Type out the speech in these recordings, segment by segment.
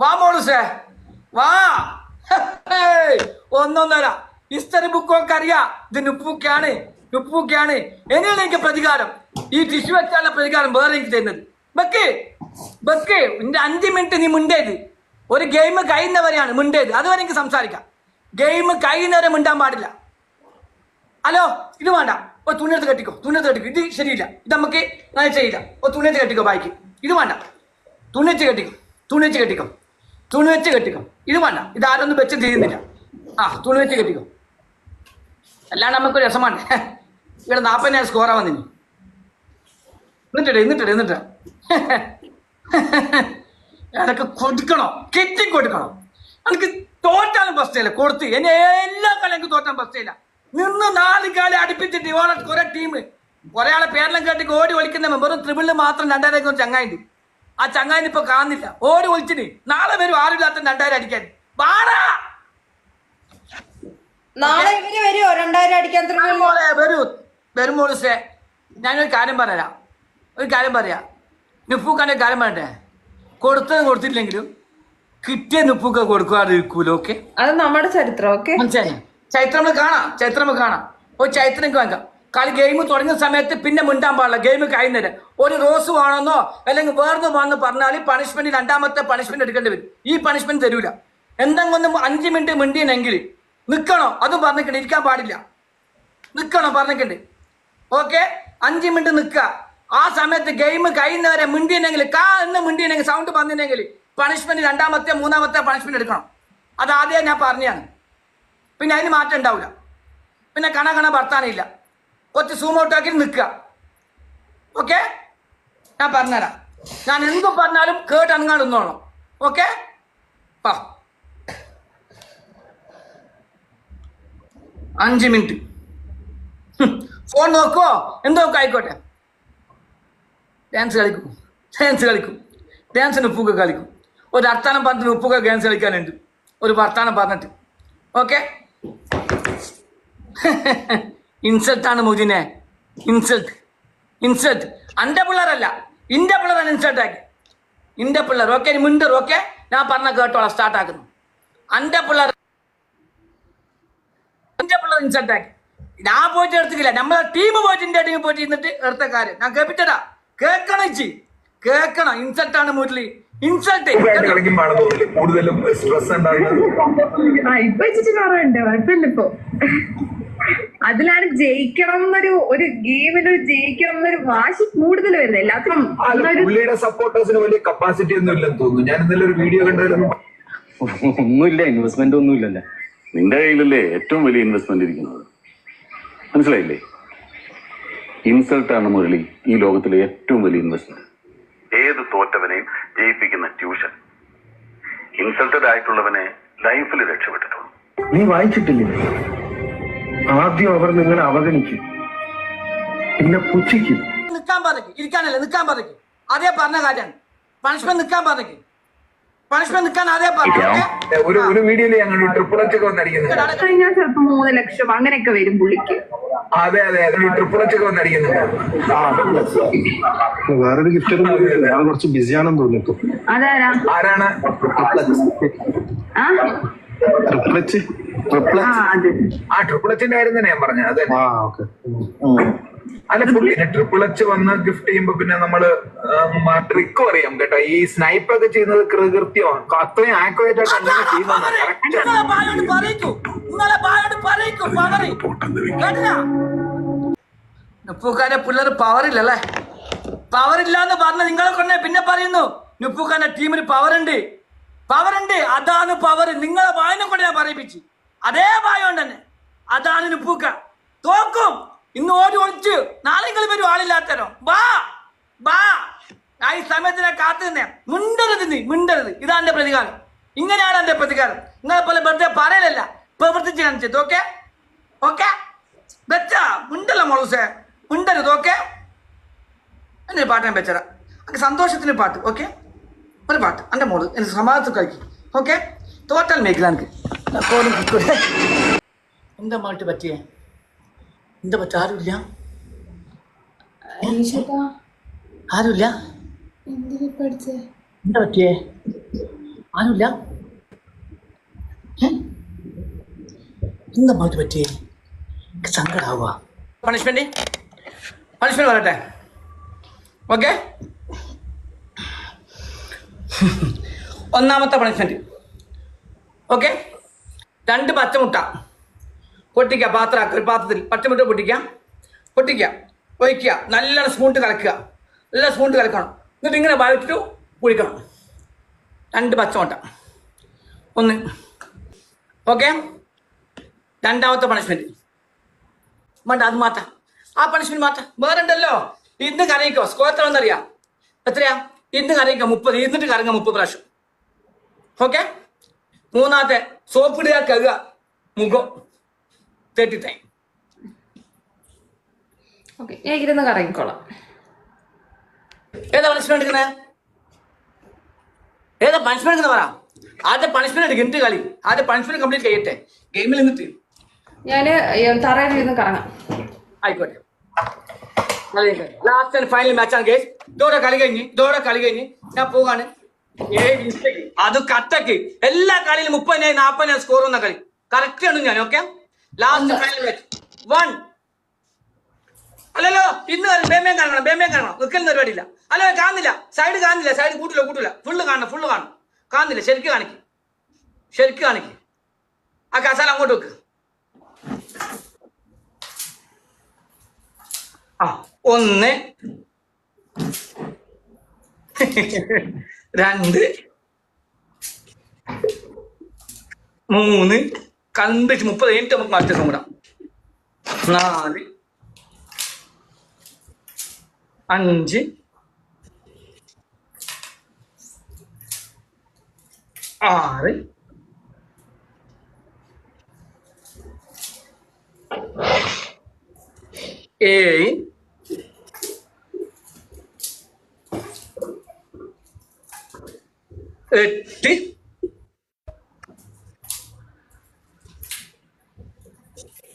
വാ മോളുസേ. വാ. ഒന്നൊന്നര. ഹിസ്റ്ററി ബുക്കൊക്കെ അറിയാ ഇത് നുപ്പൂക്കാണ് നുപ്പൂക്കാണ് എങ്ങനെയാണ് എനിക്ക് പ്രതികാരം. ഈ ടിഷ്യൂ വെച്ചാലുള്ള പ്രതികാരം വേറെ എനിക്ക് തരുന്നത്. ബക്ക് ബക്ക് നിന്റെ അഞ്ച് മിനിറ്റ് നീ മുണ്ടേത്. ഒരു ഗെയിം കഴിയുന്നവരെയാണ് മുണ്ടേത്. അതുവരെ എനിക്ക് സംസാരിക്കാം. ഗെയിം കഴിയുന്നവരെ മിണ്ടാൻ പാടില്ല. ഹലോ ഇത് വേണ്ട. ഓ തുണിയെടുത്ത് കെട്ടിക്കോ. തുണിയെടുത്ത് കെട്ടിക്കോ. ഇത് ശരിയില്ല. ഇത് നമുക്ക് ചെയ്യില്ല. ഓ തുണിയെടുത്ത് കെട്ടിക്കോ ബാക്കി ഇത് വേണ്ട. തുണി വെച്ച് കെട്ടിക്കോ. തുണി വെച്ച് കെട്ടിക്കോ. തുണി വെച്ച് കെട്ടിക്കും. ഇത് വേണ്ട. ഇത് ആരൊന്നും വെച്ച് തിരിയുന്നില്ല ആ തുണി വെച്ച് കെട്ടിക്കും. അല്ലാണ്ട് നമുക്ക് രസമാണ്. ഇവിടെ നാൽപ്പതിനായിരം സ്കോറാ വന്നിനി എന്നിട്ടേ എന്നിട്ടെ എന്നിട്ട് എനക്ക് കൊടുക്കണോ? കെട്ടി കൊടുക്കണോ? എനിക്ക് തോറ്റാലും പ്രശ്നമില്ല. കൊടുത്ത് എന്നെ എല്ലാ കളിയും എനിക്ക് തോറ്റാൻ പ്രശ്നമില്ല. നിന്ന് നാല് കാലം അടുപ്പിച്ചിട്ട് ഓളെ കുറെ ടീം കുറെ ആളെ പേരെല്ലാം കേട്ടിട്ട് ഓടി ഒളിക്കുന്ന വെറും ത്രിപിളിൽ മാത്രം രണ്ടായിരം ഒരു ചങ്ങായിണ്ട് ആ ചങ്ങായിന് ഇപ്പൊ കാണുന്നില്ല. ഓടി ഒളിച്ചിന് നാളെ വരും ആരുമില്ലാത്ത രണ്ടായിരം അടിക്കാൻ. വാടാ! നാളെ ഇവർ വരുമോ രണ്ടായിരം അടിക്കാൻ തൃശ്ശൂരിൽ മോളെ വരൂ. വരും മോളിസേ ഞാനൊരു കാര്യം പറയാ. ഒരു കാര്യം പറയാ. നിപ്പൂക്കാന്റെ ഒരു കാര്യം പറയട്ടെ? കൊടുത്തത് കൊടുത്തില്ലെങ്കിലും കിട്ടിയ നിപ്പൂക്ക കൊടുക്കാതിരിക്കൂലോ ഓക്കെ? അത് നമ്മുടെ ചരിത്രം ഓക്കെ? ചരിത്രം ചൈത്രം നമ്മൾ കാണാം. ചരിത്രം നമുക്ക് കാണാം. ഒരു ചൈത്രം വാങ്ങാം കളി ഗെയിം തുടങ്ങുന്ന സമയത്ത് പിന്നെ മിണ്ടാൻ പാടില്ല. ഗെയിം കഴിയുന്നത് ഒരു റോസ് വേണമെന്നോ അല്ലെങ്കിൽ വേറൊന്നും വേണമെന്ന് പറഞ്ഞാൽ പണിഷ്മെന്റ് രണ്ടാമത്തെ പണിഷ്മെന്റ് എടുക്കേണ്ടി വരും. ഈ പണിഷ്മെന്റ് തരൂല. എന്തെങ്കിലും അഞ്ച് മിനിറ്റ് മിണ്ടിയെങ്കിൽ നിൽക്കണോ അതും പറഞ്ഞിട്ടുണ്ട്. ഇരിക്കാൻ പാടില്ല. നിൽക്കണോ പറഞ്ഞിട്ടുണ്ട്. ഓക്കെ അഞ്ച് മിനിറ്റ് നിൽക്കുക. ആ സമയത്ത് ഗെയിം കഴിയുന്നവരെ മിണ്ടിയെങ്കിൽ കാ എന്ന് മിണ്ടിയെങ്കിൽ സൗണ്ട് പറഞ്ഞില്ലെങ്കിൽ പണിഷ്മെന്റ് രണ്ടാമത്തെ മൂന്നാമത്തെ പണിഷ്മെന്റ് എടുക്കണം. അത് ആദ്യം ഞാൻ പറഞ്ഞതാണ്. പിന്നെ അതിന് മാറ്റം ഉണ്ടാവില്ല. പിന്നെ കണ കണ വർത്താനില്ല കുറച്ച് സൂം ഔട്ട് ആക്കി നിൽക്കുക. ഓക്കെ ഞാൻ പറഞ്ഞുതരാം. ഞാൻ എന്ത് പറഞ്ഞാലും കേട്ട് അനങ്ങാണ്ട് നിന്നോളണം ഓക്കെ ആ അഞ്ച് മിനിറ്റ് ഫോൺ നോക്കുവോ? എന്തൊക്കെ ആയിക്കോട്ടെ. ഡാൻസ് കളിക്കും. ഡാൻസ് കളിക്കും. ഡാൻസിന് ഉപ്പൊക്കെ കളിക്കും. ഒരു അർത്ഥാനം പറഞ്ഞിട്ട് ഉപ്പൊക്കെ ഡാൻസ് കളിക്കാനുണ്ട്. ഒരു വർത്താനം പറഞ്ഞിട്ട്. ഓക്കെ ഇൻസൾട്ടാണ് മുജിനെ ഇൻസൾട്ട് ഇൻസൾട്ട് അന്റെ പിള്ളേരല്ല. ഇന്റെ പിള്ളേരാണ് ഇൻസൾട്ട് ആക്കി. ഇന്റെ പിള്ളേർ. ഓക്കെ മിണ്ടർ ഓക്കെ ഞാൻ പറഞ്ഞ കേട്ടോളാം സ്റ്റാർട്ട് ആക്കുന്നു. അന്റെ പിള്ളേർ എന്റെ പിള്ളേർ ഇൻസൾട്ട് ആക്കി. ഞാൻ പോയിട്ട് എടുത്തില്ല നമ്മളെ ടീം പോയിട്ട് ഇന്ത്യ ടീം പോയിട്ട് ഇരുന്നിട്ട് എടുത്ത കാര്യം. ഞാൻ കേൾപ്പിച്ചടാ കേൾക്കണം ഇച്ചി കേൾക്കണം. ഇൻസൾട്ട് ആണ് മുരളി ഇൻസൾട്ട് കൂടുതലും സ്ട്രെസ് ഉണ്ടാകുന്നത് ആ ഇപ്പൊ വെച്ചിട്ട് കുറവുണ്ട്. കുഴപ്പമില്ല ഇപ്പൊ. അതിലാണ് ജയിക്കണം എന്നൊരു ഒരു ഗെയിമിൽ ജയിക്കണം എന്നൊരു വാശി കൂടുതൽ വരുന്നത്. എല്ലാത്തിനും പുള്ളിയുടെ സപ്പോർട്ടേഴ്സിന് വലിയ കപ്പാസിറ്റി ഒന്നും ഇല്ലെന്ന് തോന്നുന്നു. ഞാൻ ഇന്നലെ ഒരു വീഡിയോ കണ്ടായിരുന്നു. ഒന്നുമില്ല ഇൻവെസ്റ്റ്മെന്റ് ഒന്നുമില്ലല്ലേ? നിന്റെ കയ്യിലല്ലേ ഏറ്റവും വലിയ ഇൻവെസ്റ്റ്മെന്റ് ഇരിക്കുന്നത്? മനസ്സിലായില്ലേ? ഇൻസൾട്ടാണ് മുരളി ഈ ലോകത്തിലെ ഏറ്റവും വലിയ ഇൻവെസ്റ്റ്മെന്റ് ഏത് തോറ്റവനെയും ജയിപ്പിക്കുന്ന ട്യൂഷൻ ഇൻസൾട്ടഡ് ആയിട്ടുള്ളവനെ ലൈഫിൽ രക്ഷപ്പെട്ടിട്ടുള്ളൂ. നീ വായിച്ചിട്ടില്ലേ? ആദ്യം അവർ നിങ്ങളെ അവഗണിക്കും. പിന്നെ പുച്ഛിക്കും. നിൽക്കാൻ പറഞ്ഞു ഇരിക്കാനല്ലേ? നിൽക്കാൻ പറഞ്ഞു അതേ പറഞ്ഞ കാര്യമാണ് പണിഷ്മെന്റ് നിൽക്കാൻ പറഞ്ഞു പണിഷ്മെന്റ് നിൽക്കാൻ അതേ ഒരു ഒരു വീഡിയോയിൽ ട്രിപ്പിൾ എച്ച് ഒക്കെ വന്നടിക്കുന്നുണ്ട് കഴിഞ്ഞാൽ ചിലപ്പോ മൂന്ന് ലക്ഷം അങ്ങനെയൊക്കെ വരും പുള്ളിക്ക്. അതെ അതെ അതെ. ഈ ട്രിപ്പിൾ എച്ച് ഒക്കെ വന്നടിക്കുന്നുണ്ട് വേറൊരു ഗിഫ്റ്റ് ഞാൻ കുറച്ച് ബിസിയാണെന്ന് തോന്നിട്ടു അതാരാ? ആരാണ്? ആ കാര്യം തന്നെ ഞാൻ പറഞ്ഞത് അതെ അല്ല പുള്ളി ട്രിപ്പിളച്ച് വന്ന് ഗിഫ്റ്റ് ചെയ്യുമ്പോ പിന്നെ നമ്മൾ ട്രിക്കും അറിയാം കേട്ടോ. ഈ സ്നൈപ്പ് ഒക്കെ ചെയ്യുന്നത് കൃത്യമാണ്. അത്രയും ആക്യുറേറ്റ് ആയിട്ട് അങ്ങനെ പിള്ളേർ പവർ ഇല്ലല്ലേ? പവർ ഇല്ലാന്ന് പറഞ്ഞ നിങ്ങളെ കൊണ്ടേ പിന്നെ പറയുന്നു നുപ്പൂക്കാന്റെ ടീമിന് പവർ ഉണ്ട് അതാണ് പവർ നിങ്ങളെ വായന കൊണ്ട് ഞാൻ പറയിപ്പിച്ചു. അതേ വായോണ്ട് തന്നെ അതാണ് പൂക്ക തോക്കും. ഇന്ന് ഓടി ഒളിച്ച് നാളെ നിങ്ങൾ വരും ആളില്ലാത്തരോ ബാ ബാ ആ ഈ സമയത്തിനെ കാത്തു നിന്നെ മിണ്ടരുത് നീ. മിണ്ടരുത്. ഇതാണ് എന്റെ പ്രതികാരം. ഇങ്ങനെയാണ് എന്റെ പ്രതികാരം. നിങ്ങളെ പോലെ വെറുതെ പറയലല്ല. പ്രവർത്തിച്ച് കാണിച്ചത് ഓക്കെ? ഓക്കെ? വെച്ച. മിണ്ടല്ല മോളൂസേ. മിണ്ടരുത്. ഓക്കെ? എന്നൊരു പാട്ട് ഞാൻ വെച്ചരാ. സന്തോഷത്തിന് പാട്ട്. ഓക്കെ? ഒരു പാട്ട് എന്റെ മോൾ എനിക്ക് സമാധാനത്തിൽ കളിക്കും ഓക്കെ തോറ്റാൽ മേഖല എനിക്ക്. ഫോണും കിട്ടൂലേ എന്താ മാട്ട് പറ്റിയേ? എന്താ പറ്റ? ആരുമില്ല? ആരുമില്ല? എന്താ പറ്റിയേ? ആരുമില്ല? എന്താ മാറ്റി പറ്റിയേ? സങ്കടാവുക പണിഷ്മെന്റ് പണിഷ്മെന്റ് പറയട്ടെ. ഓക്കെ ഒന്നാമത്തെ പണിഷ്മെന്റ് ഓക്കെ രണ്ട് പച്ചമുട്ട. പൊട്ടിക്കുക പാത്രമാക്കുക ഒരു പാത്രത്തിൽ പച്ചമുട്ട പൊട്ടിക്കുക. പൊട്ടിക്കുക ഒഴിക്കുക നല്ലോണം സ്പൂണിട്ട് കലക്കുക. നല്ല സ്പൂണിട്ട് കലക്കണം. എന്നിട്ട് ഇങ്ങനെ വഴറ്റിട്ട് കുഴിക്കണം രണ്ട് പച്ചമുട്ട. ഒന്ന്. ഓക്കെ രണ്ടാമത്തെ പണിഷ്മെന്റ് വേണ്ട അത് മാറ്റാം. ആ പണിഷ്മെന്റ് മാറ്റാം. വേറെ ഉണ്ടല്ലോ. ഇന്ന് കരയിക്കോ? സ്കോർ എത്ര എന്നറിയാം എത്രയാ? ഇന്ന് കറങ്ങ മുപ്പത് ഇരുന്നിട്ട് കറങ്ങുക മുപ്പത് പ്രാവശ്യം. ഓക്കെ മൂന്നാമത്തെ സോപ്പിടുക കഴുക കഴുകുക മുഖം തേർട്ടി ടൈം ഓക്കെ ഞാൻ ഇരുന്ന് കറങ്ങിക്കോളാം. ഏതാ പണിഷ്മെന്റ് എടുക്കുന്നത് ഏതാ പണിഷ്മെന്റ് എന്ന് പറ. ആദ്യം പണിഷ്മെന്റ് എടുക്കും എന്ത് കളി. ആദ്യം പണിഷ്മെന്റ് കംപ്ലീറ്റ് ചെയ്യട്ടെ. ഗെയിമിൽ നിന്നിട്ട്. ഞാൻ തറയിൽ ഇരുന്ന് കറങ്ങാം. ആയിക്കോട്ടെ. ലാസ്റ്റ് ആൻഡ് ഫൈനൽ മാച്ച് ആണ് ഗേസ് ഇതോടെ കളി കഴിഞ്ഞ് ഇതോടെ കളി കഴിഞ്ഞ് ഞാൻ പോകാണ് ഏഴ് മിസ്റ്റേക്ക് അത് കട്ടക്ക്. എല്ലാ കളിയിലും മുപ്പതിനായി നാപ്പതിനായി സ്കോർ വന്ന കളി. കറക്റ്റ് ആണ് ഞാൻ okay last final match one അല്ലല്ലോ ഇന്ന് ബേമേം കാണണം ബേമേം കാണണം. നിൽക്കുന്ന പരിപാടിയില്ല. അല്ല കാണുന്നില്ല. സൈഡ് കാണുന്നില്ല സൈഡ് കൂട്ടില്ല കൂട്ടില്ല. ഫുള്ള് കാണണം ഫുള്ള് കാണണം. കാണുന്നില്ല ശരിക്ക് കാണിക്ക്. ശരിക്ക് കാണിക്ക്. ആ കസാല അങ്ങോട്ട് വെക്ക്. ആ. ഒന്ന്. രണ്ട്. മൂന്ന്. കണ്ടിച്ച് മുപ്പത്. മിനിറ്റ് നമുക്ക് മാറ്റി കൂടാം നാല്. അഞ്ച്. ആറ്. ഏഴ്. എട്ട്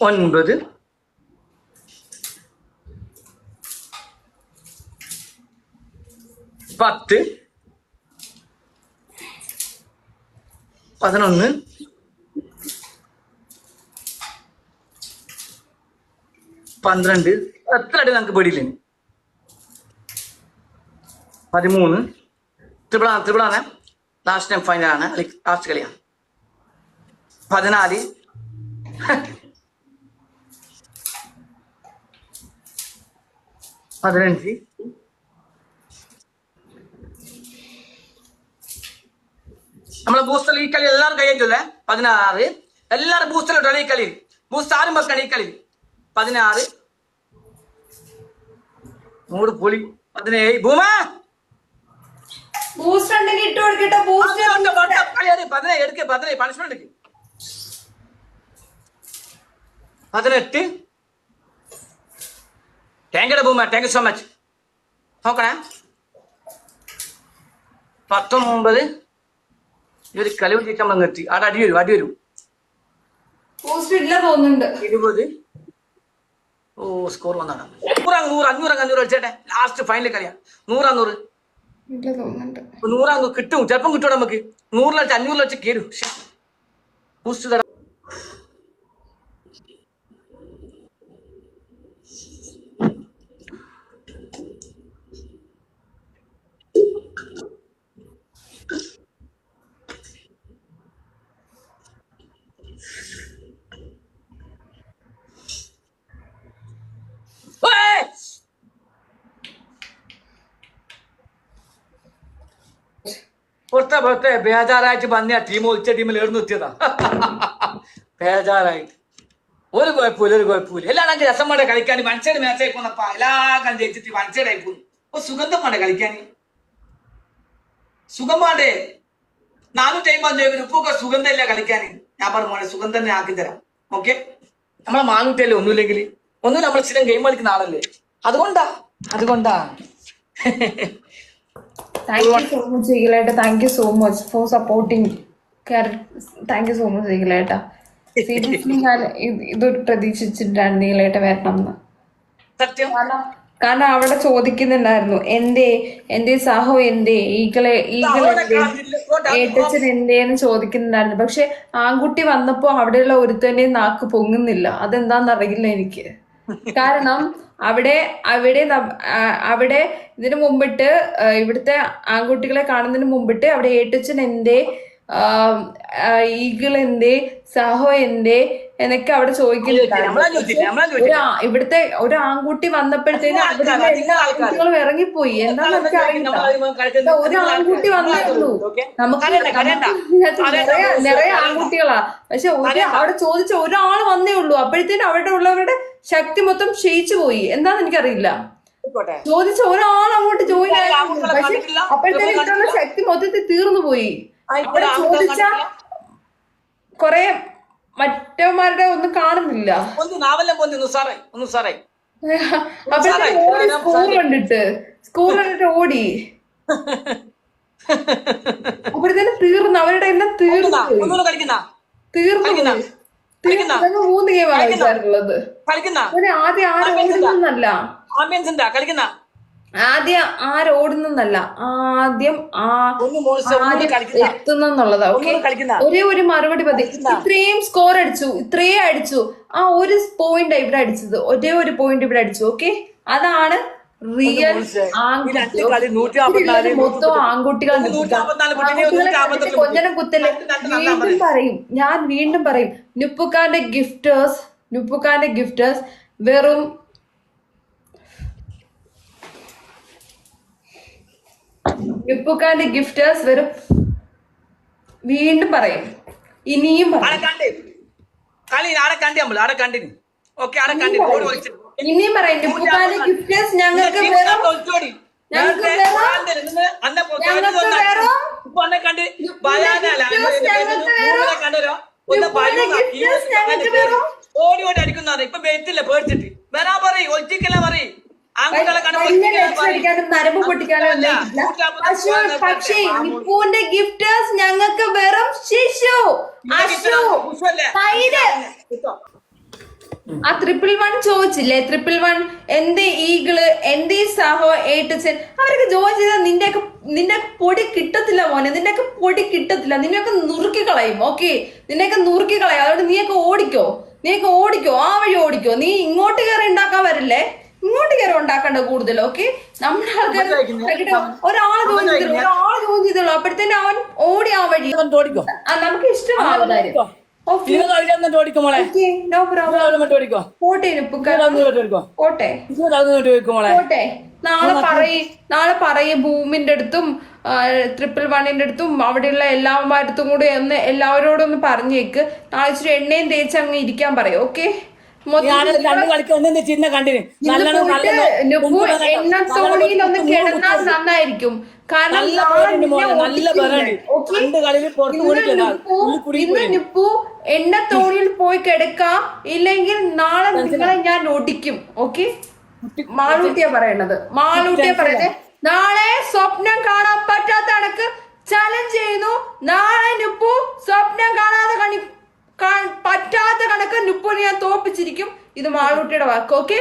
ഒൻപത് പത്ത് പതിനൊന്ന് പന്ത്രണ്ട് എത്ര അടി നമുക്ക് പേടിയില്ലേ പതിമൂന്ന് ത്രിപിളാണ് ത്രിപിളാണ് ലാസ്റ്റ് ടൈം ഫൈനൽ ആണ്. ലാസ്റ്റ് കളിയാണ്. പതിനാല്. പതിനഞ്ച്. നമ്മളെ ബൂസ്റ്റർ ഈ കളി എല്ലാവരും കഴിയത്തില്ലേ? പതിനാറ്. എല്ലാവരും ബൂസ്റ്ററിലോട്ടാണ് ഈ കളി ബൂസ്റ്റർ ആരും വെക്കാണ് ഈ കളി പതിനാറ്. നൂറ് പുളി പതിനേഴ്. ഭൂമ ബൂസ്റ്റ് ഉണ്ടെങ്കിൽ ഇട്ട് കൊടുക്കട്ടെ ബൂസ്റ്റ് പതിനേഴ് എടുക്ക പതിനേഴ് പണിഷ്മെന്റ് എടുക്ക്. പതിനെട്ട്. താങ്ക് ഭൂമ താങ്ക് യു സോ മച്ച് നോക്കണേ. പത്തൊമ്പത്. ഒരു കളി നമ്മൾ നിർത്തി. അവിടെ അടി വരും അടി വരും. ഇരുപത്. ഓ സ്കോർ വന്നാണ് നൂറാം നൂറ് അഞ്ഞൂറ് അഞ്ഞൂറ് കളിച്ചേട്ടെ ലാസ്റ്റ് ഫൈനൽ കളിയാ. നൂറാ നൂറ് ഇല്ല കിട്ടും. ചിലപ്പം കിട്ടും നമുക്ക്. നൂറിലെ ലക്ഷം അഞ്ഞൂറ് ലക്ഷം കയറും പുറത്തെ പുറത്തെ ബേജാറായിട്ട് വന്ന ടീം ഒളിച്ച ടീമിൽ ഏർന്നു എത്തിയതാ ബേജാറായിട്ട്. ഒരു കുഴപ്പമില്ല ഒരു കുഴപ്പമില്ല. എല്ലാം അഞ്ച് രസം വേണ്ട കളിക്കാൻ മനുഷ്യരുടെ മാച്ചായി പോന്നപ്പ എല്ലാ കളി ജയിച്ചിട്ട് മനുഷ്യരായി ആയി പോന്നു. അപ്പൊ സുഗന്ധം വേണ്ട കളിക്കാൻ. സുഖം വേണ്ടേ നാനൂറ്റി അമ്പത് രൂപ ഉപ്പൊക്കെ സുഗന്ധമില്ല കളിക്കാൻ? ഞാൻ പറഞ്ഞു മോനെ സുഗന്ധം തന്നെ ആക്കി തരാം. ഓക്കെ നമ്മളെ മാങ്ങൂട്ടല്ലേ ഒന്നുമില്ലെങ്കിൽ? ഒന്നും നമ്മൾ സ്ഥിരം ഗെയിം കളിക്കുന്ന ആളല്ലേ? അതുകൊണ്ടാ അതുകൊണ്ടാ. Thank you so much ഈഗിലേട്ട thank you so much for supporting thank you so much ഈഗിലേട്ട seriously ഞാൻ ഇത് ഇതൊരു പ്രതീക്ഷിച്ചിട്ടാണ് നീലേട്ട വരണം എന്ന് സത്യം? കാരണം കാരണം അവിടെ ചോദിക്കുന്നുണ്ടായിരുന്നു എന്തേ എന്തേ സാഹോ എന്തേ? ഈകളെ ഈകളെ ഏട്ടച്ചൻ എന്തേന്ന് ചോദിക്കുന്നുണ്ടായിരുന്നു. പക്ഷെ ആൺകുട്ടി വന്നപ്പോ അവിടെയുള്ള ഒരുത്തന്റെ നാക്ക് പൊങ്ങുന്നില്ല. അതെന്താന്ന് അറിയില്ല എനിക്ക്. കാരണം അവിടെ അവിടെ അവിടെ ഇതിനു മുമ്പിട്ട് ഇവിടുത്തെ ആൺകുട്ടികളെ കാണുന്നതിന് മുമ്പിട്ട് അവിടെ ഏട്ടച്ചൻ എന്തേ ഈഗിൾ എന്തേ സഹോ എന്തേ എന്നൊക്കെ അവിടെ ചോദിക്കുന്നുണ്ട് ഇവിടുത്തെ ഒരു ആൺകുട്ടി വന്നപ്പോഴത്തേനും എല്ലാ. ആൺകുട്ടികളും ഇറങ്ങിപ്പോയി. എനിക്ക് അറിയില്ല. ഒരു ആൺകുട്ടി വന്നായിരുന്നു നമുക്ക് നിറയെ. ആൺകുട്ടികളാ. പക്ഷെ ഒരു അവിടെ ചോദിച്ച ഒരാൾ വന്നേ ഉള്ളൂ. അപ്പോഴത്തേനും അവിടെ ഉള്ളവരുടെ ശക്തി മൊത്തം ക്ഷയിച്ചു പോയി. എന്താന്ന് എനിക്കറിയില്ല. ചോദിച്ച ഒരാൾ അങ്ങോട്ട് ജോയിൻ ആയിരുന്നു ആൺകുട്ടികളെ പക്ഷെ അപ്പോഴത്തേനും ഇവിടെയുള്ള ശക്തി മൊത്തത്തിൽ തീർന്നു പോയി. അവിടെ ചോദിച്ച കൊറേ മറ്റവന്മാരുടെ ഒന്നും കാണുന്നില്ല. ഒന്ന് നാവെല്ലാം പോന്നി ഒന്ന് സാറേ ഒന്ന് സാറേ അപ്പോഴത്തേനും ഓടി സാറേ, സ്കൂൾ കണ്ടിട്ട്. സ്കൂൾ കണ്ടിട്ട് ഓടി. അപ്പോഴത്തേനും തീർന്നു അവരുടെ എല്ലാം തീർന്നു തീർന്നു തീർന്നു മൂന്ന് ഗെയിമാണ് കളിക്കാറുള്ളത്. ആദ്യം ആരും കളിക്കുന്ന. ആദ്യം ആര് ഓടുന്നല്ല ആദ്യം എത്തുന്നുള്ളതാ ഓക്കെ ഒരേ ഒരു മറുപടി മതി. ഇത്രയും സ്കോർ അടിച്ചു ഇത്രയും അടിച്ചു. ആ ഒരു പോയിന്റ് ഇവിടെ അടിച്ചത്. ഒരേ ഒരു പോയിന്റ് ഇവിടെ അടിച്ചു. ഓക്കെ അതാണ് റിയൽ മൊത്തം ആൺകുട്ടികൾ കൊഞ്ഞനം കുത്തൽ. വീണ്ടും പറയും. ഞാൻ വീണ്ടും പറയും. നുപ്പുക്കാന്റെ ഗിഫ്റ്റേഴ്സ് നുപ്പുക്കാന്റെ ഗിഫ്റ്റേഴ്സ് വെറും ബയാനല്ല ഗിഫ്റ്റേഴ്സ് വരും. വീണ്ടും പറയും. ഇനിയും ഇനിയും പറയും. ഇപ്പുക്കാന്റെ ഗിഫ്റ്റേഴ്സ് ഞങ്ങൾക്ക് ഓടി ഓടി അടിക്കുന്നതാണ്. ഇപ്പൊ ബെയ്ത്തില്ല പേടിച്ചിട്ട്. വരാ പറയും ഒളിച്ചിക്കല്ല പറയും. നരമ്പ് പൊട്ടിക്കാനും ഇല്ല. പക്ഷേ നിപ്പുവിന്റെ ഗിഫ്റ്റേഴ്സ് ഞങ്ങൾക്ക് വെറും ശിശു. അശു. തൈര്. ആ ട്രിപ്പിൾ വൺ ചോദിച്ചില്ലേ? ട്രിപ്പിൾ വൺ എന്ത് ഈഗിൾ എന്ത് സഹോ ഏട്ടച്ചൻ അവരൊക്കെ ജോയിൻ ചെയ്താൽ നിന്റെയൊക്കെ നിന്റെ പൊടി കിട്ടത്തില്ല മോനെ. നിന്റെയൊക്കെ പൊടി കിട്ടത്തില്ല. നിന്നെയൊക്കെ നുറുക്കി കളയും ഓക്കെ? നിന്നെയൊക്കെ നുറുക്കി കളയും. അതുകൊണ്ട് നീയൊക്കെ ഓടിക്കോ. നീയൊക്കെ ഓടിക്കോ. ആ വഴി ഓടിക്കോ. നീ ഇങ്ങോട്ട് കയറി ഉണ്ടാക്കാൻ വരില്ലേ? ഇങ്ങോട്ട് കയറി ഉണ്ടാക്കണ്ട കൂടുതൽ ഓക്കെ നമ്മുടെ ആൾക്കാർ ജോയിൻ ചെയ്തുള്ളൂ ഒരാളെ ജോയിൻ ചെയ്തുള്ളൂ അപ്പോഴത്തേനും അവൻ ഓടി ആ വഴി. ആ, നമുക്ക് ഇഷ്ടമാണ് പോട്ടെ നാളെ പറയ് നാളെ പറയ് ഭൂമിന്റെ അടുത്തും ട്രിപ്പിൾ വണ്ണിന്റെ അടുത്തും അവിടെയുള്ള എല്ലാവരുടെ അടുത്തും കൂടെ ഒന്ന് എല്ലാവരോടും ഒന്ന് പറഞ്ഞേക്ക്. നാളെ ഇച്ചിരി എണ്ണയും തേച്ച് അങ്ങ് ഇരിക്കാൻ പറയും ഓക്കെ രണ്ട് കളിക്ക് ഒന്നും ചിന്ന കണ്ടിന്. നല്ലോണം നല്ല എണ്ണത്തോണിയിൽ ഒന്ന് കിടന്നാൽ നന്നായിരിക്കും. കാരണം നല്ല? രണ്ട് കളിയിൽ പുറത്ത് പോയി. നിപ്പു എണ്ണത്തോണിയിൽ പോയി കിടക്കാം. ഇല്ലെങ്കിൽ നാളെ നിങ്ങളെ ഞാൻ ഓടിക്കും ഓക്കെ? മാളൂട്ടിയാ പറയണത്. മാളൂട്ടിയ പറയുന്നത് നാളെ സ്വപ്നം കാണാൻ പറ്റാത്ത കണക്ക് ചലഞ്ച് ചെയ്യുന്നു. നാളെ നിപ്പു സ്വപ്നം കാണാതെ കണി പറ്റാത്ത കണക്ക് നുപ്പോ ഞാൻ തോപ്പിച്ചിരിക്കും. ഇത് മാളൂട്ടിയുടെ വാക്ക്. ഓക്കെ